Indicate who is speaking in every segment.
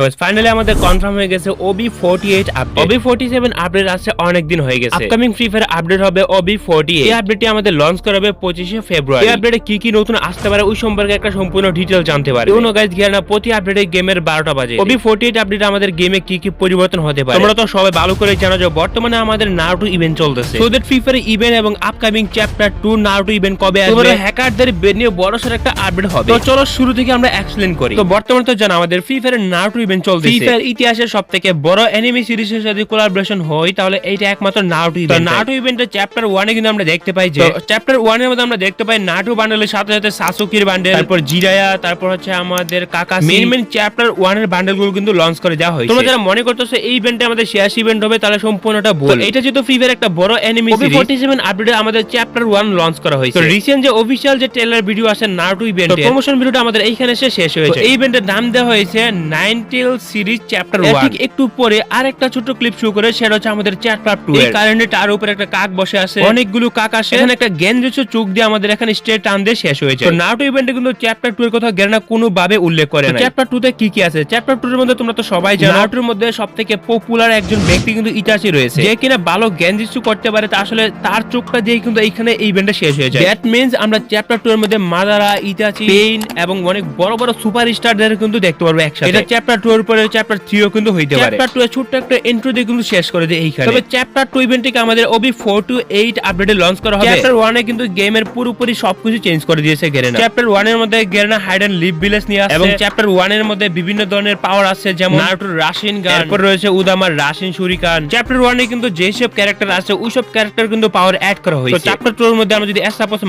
Speaker 1: তো ফাইনালি আমাদের কনফার্ম হয়ে গেছে OB forty eight update OB forty seven update আসছে অনেক দিন হয়ে গেছে। আপকামিং ফ্রি ফায়ার আপডেট হবে ওবি ফোর্টি এই আপডেটটি আমাদের লঞ্চ করা হবে পঁচিশে ফেব্রুয়ারি এই আপডেটে কি কি নতুন আসতে পারে ওই সম্পর্কে একটা সম্পূর্ণ ডিটেল জানতে পারে কোনো গাইজ গিয়ে না প্রতি আপডেটে গেমের বারোটা বাজে। ওবি ফোর্টি এইট আপডেট আমাদের গেমে কি কি পরিবর্তন হতে পারে? তোমরা তো সবাই ভালো করে জানো যে বর্তমানে আমাদের নারুটো ইভেন্ট চলতেছে। তোদের ফ্রি ফায়ার ইভেন্ট এবং upcoming chapter two Naruto event কবে আসবে? হ্যাকারদের নিয়ে বড় সড় একটা আপডেট হবে। তো চলো শুরু থেকে আমরা এক্সপ্লেন করি। তো বর্তমানে তো জানো আমাদের ফ্রি ফায়ার নারুটো ইভেন্ট চলছে ফ্রি ফায়ার ইতিহাসের সব থেকে বড় এনিমি সিরিজের সাথে কোলাবোরেশন হয় তাহলে এইটা একমাত্র নারুটো ইভেন্ট নারুটো ইভেন্টের চ্যাপ্টার 1 এ কিন্তু আমরা দেখতে পাই যে চ্যাপ্টার 1 এর মধ্যে আমরা দেখতে পাই নারুটো বান্ডেলের সাথে সাথে সাসুকির বান্ডেল তারপর জিরায়া তারপর হচ্ছে আমাদের কাকা মেন মেন চ্যাপ্টার 1 এর বান্ডেলগুলো কিন্তু লঞ্চ করে দেওয়া হয়েছে। তোমরা যারা মনে করতেছো এই ইভেন্টে আমাদের শেষ ইভেন্ট হবে তাহলে সম্পূর্ণটা ভুল। এটা যেহেতু ফ্রি ফায়ার একটা বড় এনিমি সিরিজ 47 আপডেটে আমাদের চ্যাপ্টার 1 লঞ্চ করা হয়েছে। তো রিসেন্ট যে অফিশিয়াল যে ট্রেলার ভিডিও আছে নারুটো ইভেন্টে প্রমোশন ভিডিওটা আমাদের এইখানে এসে শেষ হয়েছে। এই ইভেন্টের নাম দেওয়া হয়েছে নাইনটেল সিরিজ চ্যাপ্টার 1 ঠিক একটু পরে আরেকটা ছোট ক্লিপ শো করে সেটা হচ্ছে আমাদের চ্যাপ্টার 2 এই কারণে তার উপরে একটা কাক বসে আছে। অনেকগুলো কাক আসে। এখানে একটা গেঞ্জেছ চোখ দিয়ে আমাদের এখানে স্ট্রেট টান দিয়ে শেষ হয়েছে তো নারুটো ইভেন্টে কিন্তু চ্যাপ্টার 2 এর কথা গেরনা কোনো ভাবে উল্লেখ করে না চ্যাপ্টার 2 তে কি কি আছে? চ্যাপ্টার 2 এর মধ্যে তোমরা তো সবাই জানো। নারুটোর মধ্যে সবথেকে পপুলার একজন ব্যক্তি কিন্তু ইটাচি রয়েছে। যে কিনা ভালো গেঞ্জিসু করতে পারে তা আসলে তার চোখটা দিয়ে কিন্তু এইখানে এই ইভেন্টটা শেষ হয়ে যায়। দ্যাট মিন্স আমরা চ্যাপ্টার 2 এর মধ্যে মাদারা ইটাচি পেইন এবং অনেক বড় বড় সুপার স্টারদের কিন্তু দেখতে পারব একসাথে। এটা চ্যাপ্টার 2 এর চ্যাপ্টার 3 ও কিন্তু হইতে পারে। চ্যাপ্টার 2 এর ছোট্ট একটা ইন্ট্রো দিয়ে কিন্তু শেষ করে দেয় এইখানে। তবে চ্যাপ্টার 2 ইভেন্টটিকে আমাদের ওবি 4 টু 8 আপডেটে লঞ্চ করা হবে। চ্যাপ্টার 1 এ কিন্তু গেমের পুরোপুরি সবকিছু চেঞ্জ করে দিয়েছে গেরেনা চ্যাপ্টার 1 এর মধ্যে Garena hidden leaf village নিয়ে আসছে। এবং চ্যাপ্টার 1 এর মধ্যে বিভিন্ন ধরনের পাওয়ার আছে যেমন নারুটোর রাশিন গান রয়েছে উদামার রাশিন চ্যাপ্টার 1 এ কিন্তু যেই সব ক্যারেক্টার আছে ওই সব ক্যারেক্টার কিন্তু পাওয়ার অ্যাড করা হয়েছে। চ্যাপ্টার 2 এর মধ্যে আমরা যদি সাপোজ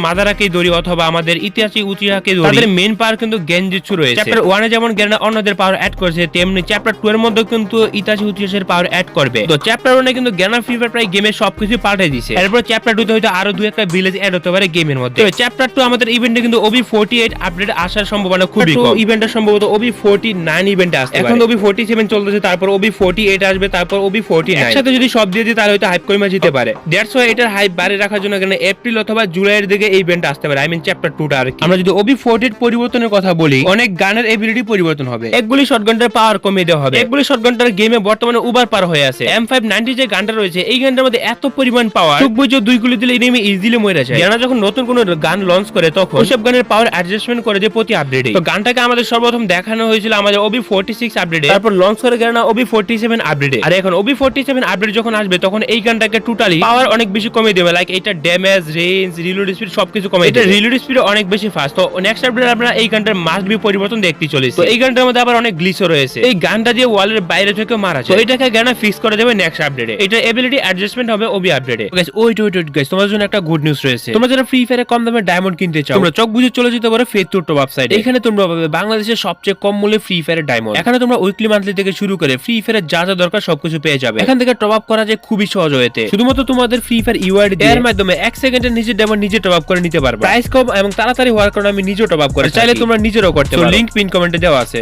Speaker 1: ধরি অথবা আমাদের ইতিহাসিক উচিহাকে ধরি তাদের মেইন পাওয়ার কিন্তু গেনজিৎসু রয়েছে। চ্যাপ্টার 1 এ যেমন গেরেনা অন্যদের পাওয়ার অ্যাড করেছে তেমনি চ্যাপ্টার 2 এর মধ্যে কিন্তু ইতিহাসিক ইতিহাসের পাওয়ার অ্যাড করবে। তো চ্যাপ্টার 1 এ কিন্তু গেনা ফ্রি ফায়ার প্রায় গেমের সবকিছু পাল্টে দিয়েছে। এরপর চ্যাপ্টার 2 তে হয়তো আরও দুই একটা ভিলেজ অ্যাড হতে পারে গেমের মধ্যে। তো চ্যাপ্টার 2 আমাদের ইভেন্টে কিন্তু ওবি 48 আপডেট আসার সম্ভাবনা খুবই কম। ইভেন্টটা সম্ভবত ওবি 49 ইভেন্টে আসতে পারে। এখন ওবি 47 চলতেছে তারপর ওবি 48 আসবে তারপর ওবি 49 একসাথে যদি সব দিয়ে দিই তাহলে হয়তো হাইপ কমে যেতে পারে। দ্যাটস ওয়াই এটার হাইপ বাড়ি রাখার জন্য এখানে এপ্রিল অথবা জুলাইয়ের দিকে এই ইভেন্ট আসতে পারে। আই মিন চ্যাপ্টার 2টা আর কি। আমরা যদি ওবি 48 পরিবর্তনের কথা বলি অনেক গানের এবিলিটি পরিবর্তন হবে। একগুলি শটগানটার পাওয়ার কমিয়ে দেওয়া হবে। একগুলি শটগানটার গেমে বর্তমানে উবার পার হয়ে আছে। M590 যে গানটা রয়েছে এই গানটার মধ্যে এত পরিমাণ পাওয়ার চোখ বুঝে দুই গুলি দিলে এনিমি ইজিলি মরে যায়। যারা যখন নতুন কোন গান লঞ্চ করে তখন ওইসব গানের পাওয়ার অ্যাডজাস্টমেন্ট করে দিয়ে প্রতি আপডেটে তো গানটাকে আমাদের সর্বপ্রথম দেখানো হয়েছিল আমাদের ওবি 46 আপডেটে তারপর লঞ্চ করে গেল না ওবি 47 আপডেটে আর এখন ওবি 47 আপডেট যখন আসবে তখন এই গানটাকে টোটালি পাওয়ার অনেক বেশি কমিয়ে দেবে। লাইক এটা ড্যামেজ রেঞ্জ রিলোড স্পিড সবকিছু কমে এটা রিলোড স্পিড অনেক বেশি ফাস্ট তো নেক্সট আপডেট আমরা এই গানটার মাস্ট বি পরিবর্তন দেখতে চলেছে। তো এই গানটার মধ্যে আবার অনেক গ্লিচও রয়েছে। রয়েছে। এই গানটা দিয়ে ওয়ালের বাইরে থেকে মারা যায়। এটাকে গানা ফিক্স করে দেবে নেক্সট আপডেটে এটা এবিলিটি অ্যাডজাস্টমেন্ট হবে ওবি আপডেটে গাইস ওই টু টু গাইস তোমাদের জন্য একটা গুড নিউজ রয়েছে। তোমরা যারা ফ্রি ফায়ারে কম দামে ডায়মন্ড কিনতে চাও। তোমরা চোখ বুঝে চলে যেতে পারো ফেতুর টপ ওয়েবসাইটে এখানে তোমরা পাবে বাংলাদেশের সবচেয়ে কম মূল্যে ফ্রি ফায়ারের ডায়মন্ড এখানে তোমরা উইকলি মান্থলি থেকে শুরু করে ফ্রি ফায়ারের যা যা দরকার সবকিছু পেয়ে যাবে। এখান থেকে টপ আপ করা যায় খুবই সহজ হয়েছে শুধুমাত্র তোমাদের ফ্রি ফায়ার ইউআইডি এর মাধ্যমে এক সেকেন্ডের নিজে ডায়মন্ড নিজে টপ আপ করে নিতে পারবে। প্রাইস কম এবং তাড়াতাড়ি হওয়ার কারণে আমি নিজেও টপ আপ করে চাইলে তোমরা নিজেরও করতে পারো। লিংক পিন কমেন্টে দেওয়া আছে।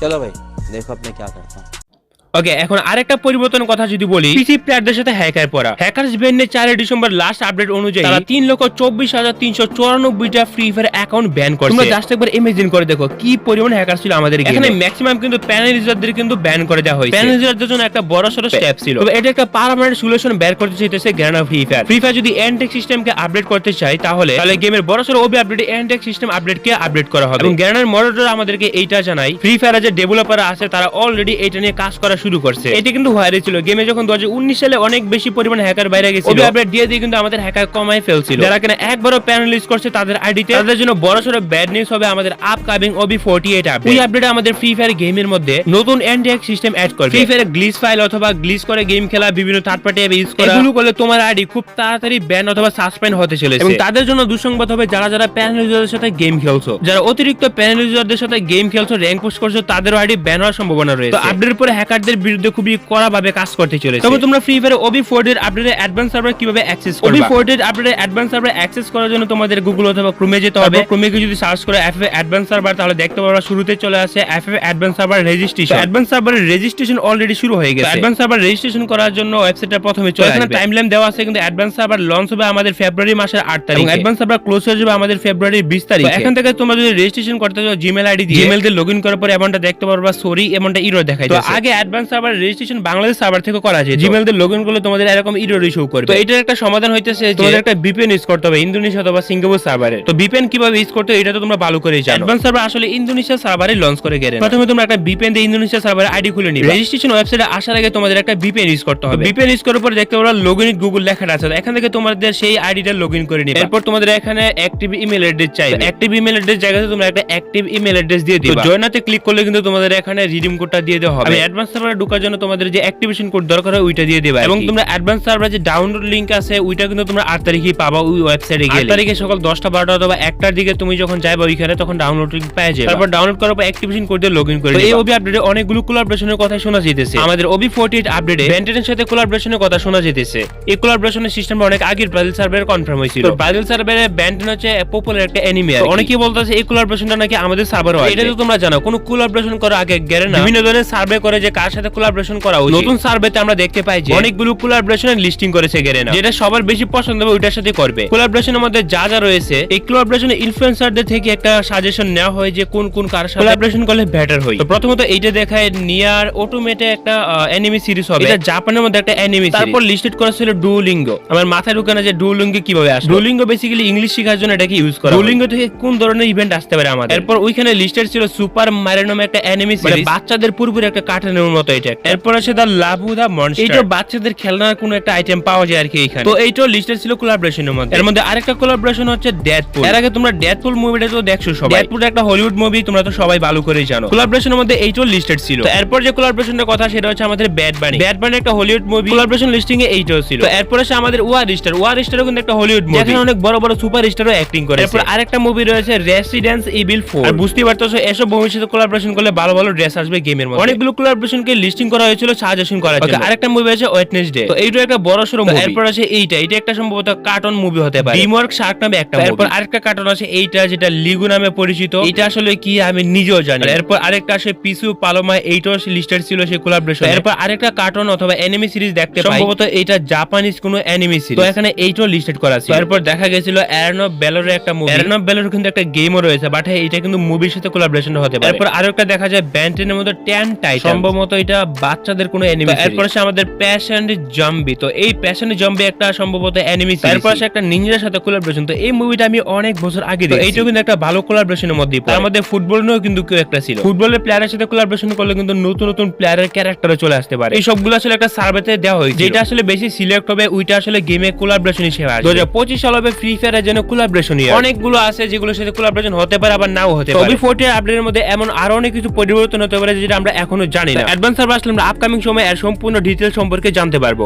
Speaker 2: চলো ভাই। देखो अब मैं क्या करता हूँ।
Speaker 1: ওকে এখন আরেকটা পরিবর্তন কথা যদি বলি পিসি প্লেয়ারদের সাথে হ্যাকার পড়া। হ্যাকারস ব্যান্ডের চারই ডিসেম্বর লাস্ট আপডেট অনুযায়ী তারা তিন লক্ষ চব্বিশ হাজার তিনশো চুরানব্বইটা ফ্রি ফায়ার অ্যাকাউন্ট ব্যান করে তোমরা জাস্ট একবার ইমেজিন করে দেখো কি পরিমাণ হ্যাকার ছিল আমাদের এখানে ম্যাক্সিমাম কিন্তু প্যানেল ইউজারদের কিন্তু ব্যান করে দেওয়া হয়েছে। প্যানেল ইউজারদের জন্য একটা বড় সড়ো স্টেপ ছিল। তবে এটা একটা পার্মানেন্ট সলিউশন বের করতে চাইতেছে গ্যানা ফ্রি ফায়ার ফ্রি ফায়ার যদি এনটেক সিস্টেমকে আপডেট করতে চাই তাহলে তাহলে গেমের বড় সড়ো ওবি আপডেট এনটেক সিস্টেম আপডেটকে আপডেট করা হবে। এবং গ্যানার মডারেটর আমাদেরকে এইটা জানাই ফ্রি ফায়ার যে ডেভেলপার আছে তারা অলরেডি এটা নিয়ে কাজ করা শুরু করছে। এটা কিন্তু ভাইরাল ছিল। গেমে যখন দু হাজার উনিশ সালে অনেক বেশি পরিমাণ হ্যাকার বাইরে গেছিল আপডেট দিয়ে দিয়ে কিন্তু আমাদের হ্যাকার কমাই ফেলছিল। যারা কিনা একবারও প্যানেল ইউজ করছে তাদের আইডিতে তাদের জন্য বড় সড়ো ব্যাড নিউজ হবে আমাদের আপকামিং ওবি 48 আপডেট ওই আপডেটে আমাদের ফ্রি ফায়ার গেমের মধ্যে নতুন এনটেক সিস্টেম অ্যাড করবে। ফ্রি ফায়ার গ্লিচ ফাইল অথবা গ্লিচ করে গেম খেলা বিভিন্ন থার্ড পার্টি অ্যাপ ইউজ করা। এগুলো করলে তোমার আইডি খুব তাড়াতাড়ি ব্যান অথবা সাসপেন্ড হতে চলেছে। এবং তাদের জন্য দুঃসংবাদ হবে যারা যারা প্যানেল ইউজারদের সাথে গেম খেলছো। যারা অতিরিক্ত প্যানেল ইউজারদের সাথে গেম খেলছো র্যাঙ্ক পোস্ট করছ তাদের আইডি ব্যান হওয়ার সম্ভাবনা রয়েছে। তো আপডেট পরে হ্যাকারদের আমাদের বিরুদ্ধে খুবই কড়া ভাবে কাজ করতে চলেছে। তবে তোমরা ফ্রি ফায়ার ওবি ফোর এর আপডেটের অ্যাডভান্স সার্ভার কীভাবে অ্যাক্সেস করবে? ওবি ফোর এর আপডেটের অ্যাডভান্স সার্ভার অ্যাক্সেস করার জন্য তোমাদের গুগল অথবা ক্রোমে যেতে হবে। ক্রোমে গিয়ে যদি সার্চ করে এফএফ অ্যাডভান্স সার্ভার তাহলে দেখতে পারবা শুরুতে চলে আসে FF advance server registration advance সার্ভারের রেজিস্ট্রেশন অলরেডি শুরু হয়ে গেছে। অ্যাডভান্স সার্ভার রেজিস্ট্রেশন করার জন্য ওয়েবসাইটটা প্রথমে চলে এখানে টাইমলাইন দেওয়া আছে কিন্তু অ্যাডভান্স সার্ভার লঞ্চ হবে আমাদের ফেব্রুয়ারি মাসের 8 তারিখে। অ্যাডভান্স সার্ভার ক্লোজ হয়ে যাবে আমাদের ফেব্রুয়ারির 20 তারিখ। এখান থেকে তোমরা যদি রেজিস্ট্রেশন করতে চাও জিমেল আইডি দিয়ে জিমেল দিয়ে লগইন করার পরে এমনটা দেখতে পারবা সরি এমনটা ইরো দেখাই তো আগে advance server registration Bangladesh server থেকে করা যায় জিমেল দিয়ে লগইন করলে তোমাদের এরকম ইরর ইস্যু করবে। তো এটার একটা সমাধান হইতেছে যে তোমাদের একটা ভিপিএন ইউজ করতে হবে ইন্দোনেশিয়া অথবা সিঙ্গাপুর সার্ভারে তো ভিপিএন কীভাবে ইউজ করতে এটা তো তোমরা ভালো করে জানো। অ্যাডভান্স সার্ভার আসলে ইন্দোনেশিয়া সার্ভারে লঞ্চ করে গেলে প্রথমে তোমরা একটা ভিপিএন দিয়ে ইন্দোনেশিয়া সার্ভারে আইডি খুলে নিবে। রেজিস্ট্রেশন ওয়েবসাইটে আসার আগে তোমাদের একটা ভিপিএন ইউজ করতে হবে। ভিপিএন ইউজ করার পর দেখতে পারো লগইন গুগল লেখাটা আছে। এখান থেকে তোমাদের সেই আইডিটা লগইন করে নিবে। এরপর তোমাদের এখানে অ্যাক্টিভ ইমেল অ্যাড্রেস চাই অ্যাক্টিভ ইমেল অ্যাড্রেস জায়গাতে তোমরা একটা অ্যাক্টিভ ইমেল অ্যাড্রেস দিয়ে দিবে। জয়নাতে ক্লিক করলে কিন্তু তোমাদের এখানে রিডিম কোডটা দিয়ে দেওয়া হবে। অ্যাডভান্স সার্ভারে ঢোকার জন্য তোমাদের যে অ্যাক্টিভেশন কোড দরকার হয় ওইটা দিয়ে দেবে এবং তোমরা অ্যাডভান্স সার্ভারে যে ডাউনলোড লিংক আছে ওইটা কিন্তু তোমরা 8 তারিখে পাবা ওই ওয়েবসাইটে গেলে। 8 তারিখে সকাল 10টা 12টা অথবা 1টার দিকে তুমি যখন যাবে ওইখানে তখন ডাউনলোড লিংক পেয়ে যাবে তারপর ডাউনলোড করার পর অ্যাক্টিভেশন কোড দিয়ে লগইন করে এই ওবি আপডেটে অনেকগুলো কোলাবরেশনের কথা শোনা যেতেছে আমাদের ওবি 48 আপডেটে বেন্টেনের সাথে কোলাবরেশনের কথা শোনা যেতেছে এই কোলাবরেশনের সিস্টেমটা অনেক আগের ব্রাজিল সার্ভারে কনফার্ম হয়েছিল। ব্রাজিল সার্ভারে বেন্টেন হচ্ছে পপুলার একটা অ্যানিমে অনেকেই বলতেছে এই কোলাবরেশনটা নাকি আমাদের সার্ভারে হয় এটা তো তোমরা জানো কোনো কোলাবরেশন করার আগে গেরে না। বিভিন্ন ধরনের সার্ভে করে যে কার সাথে কোলাবরেশন করা উচিত। নতুন সার্ভেতে আমরা দেখতে পাই যে অনেকগুলো কোলাবরেশনের লিস্টিং করেছে গেরে না যেটা সবার বেশি পছন্দ হবে ওইটার সাথে করবে। কোলাবরেশনের মধ্যে যা যা রয়েছে এই কোলাবরেশনের ইনফ্লুয়েন্সারদের থেকে একটা সাজেশন নেওয়া হয় যে কোন কোন কার সাথে কোলাবরেশন করলে বেটার হয়। তো প্রথমত এইটা দেখায় নিয়ার অটোমেটে একটা অ্যানিমে সিরিজ হবে। এটা জাপানের মধ্যে একটা অ্যানিমে তারপর লিস্টেড করা ছিল ডুলিঙ্গো আমার মাথায় ঢুকে না যে ডুলিঙ্গো কীভাবে আসে ডুলিঙ্গো বেসিক্যালি ইংলিশ শেখার জন্য এটাকে ইউজ করা ডুলিঙ্গো থেকে কোন ধরনের ইভেন্ট আসতে পারে আমাদের? এরপর ওইখানে লিস্টেড ছিল সুপার মারিও নামে একটা অ্যানিমি সিরিজ বাচ্চাদের পুরোপুরি একটা কার্টুনের মতো এটা এরপর আছে দা লাভু দা মনস্টার এইটা বাচ্চাদের খেলনার কোনো একটা আইটেম পাওয়া যায় আর কি এখানে। তো লিস্টেড ছিল কোলাবরেশনের মধ্যে। এর মধ্যে আরেকটা কোলাবরেশন হচ্ছে এর আগে তোমরা মুভিটা তো দেখছ সবাই। একটা হলিউড মুভি তোমরা তো সবাই ভালো করেই জানো। কোলাবরেশনের মধ্যে এইটাও লিস্টেড ছিল। এরপর যে কোলাবরেশনের কথা সেটা হচ্ছে আমাদের ব্যাড বানি ব্যাড বানি একটা হলিউড মুভি কোলাবরেশন লিস্টিং এ এইটাও ছিল। তো এরপর আছে আমাদের ওয়ার স্টার ওয়ার স্টারও কিন্তু একটা হলিউড মুভি যেখানে অনেক বড় বড় সুপার স্টারও অ্যাক্টিং করে এরপর আরেকটা মুভি রয়েছে রেসিডেন্স ইভিল 4 আর বুঝতেই পারতেছো এসব সাথে কোলাবরেশন করলে ভালো ভালো ড্রেস আসবে গেমের মধ্যে। অনেকগুলো কোলাবরেশন কে লিস্টিং করা হয়েছিল সাজেশন করার জন্য। আরেকটা মুভি আছে ওয়েটনেস ডে তো এইটা একটা বড় সড়ো মুভি এরপর আছে এইটা। এটা একটা সম্ভবত কার্টুন মুভি হতে পারে। ডিমওয়ার্ক শার্ক নামে একটা এরপর আরেকটা কার্টুন আছে এইটা যেটা লিগু নামে পরিচিত। এটা আসলে কি আমি নিজেও জানি। এরপর আরেকটা আছে পিসু পালোমা এইটাও লিস্টেড ছিল সেই কোলাবরেশন এরপর আরেকটা কার্টুন অথবা অ্যানিমে সিরিজ দেখতে পাই। সম্ভবত এটা জাপানিজ কোনো অ্যানিমে সিরিজ তো এখানে এইটাও লিস্টেড করা আছে এরপর দেখা গেছিল অ্যারন অফ বেলোরের একটা মুভি অ্যারন অফ বেলোর কিন্তু একটা গেমও রয়েছে বাট এটা কিন্তু মুভির সাথে কোলাবরেশন হতে পারে। এরপর আরেকটা দেখা যায় ব্যান্টেনের মধ্যে ট্যান টাইটান সম্ভবত এটা বাচ্চাদের কোনো অ্যানিমে এরপর আছে আমাদের প্যাশন জম্বি তো এই প্যাশন জম্বি একটা সম্ভবত অ্যানিমে এরপর আছে একটা নিনজার সাথে কোলাবরেশন তো এই মুভিটা আমি অনেক বছর আগে দেখি এইটাও কিন্তু একটা ভালো কোলাবরেশনের মধ্যে তার মধ্যে ফুটবল নিয়েও কিন্তু কেউ একটা ছিল। ফুটবলের প্লেয়ারের সাথে কোলাবরেশন করলে কিন্তু নতুন নতুন প্লেয়ারের ক্যারেক্টারও চলে আসতে পারে। এই সবগুলো আসলে একটা সার্ভেতে দেওয়া হয়েছে যেটা আসলে বেশি সিলেক্ট হবে ওইটা আসলে গেমে কোলাবরেশন হিসেবে আসবে। দু হাজার পঁচিশ সাল হবে ফ্রি ফায়ারের জন্য কোলাবরেশন অনেকগুলো আছে যেগুলোর সাথে কোলাবরেশন হতে পারে আবার নাও হতে পারে। ফোর্টি আপডেটের মধ্যে এমন আরও অনেক কিছু পরিবর্তন হতে পারে যেটা আমরা এখনও জানি না। সার্ভার আসলে আমরা আপকামিং সময় এর সম্পূর্ণ ডিটেল সম্পর্কে জানতে পারব।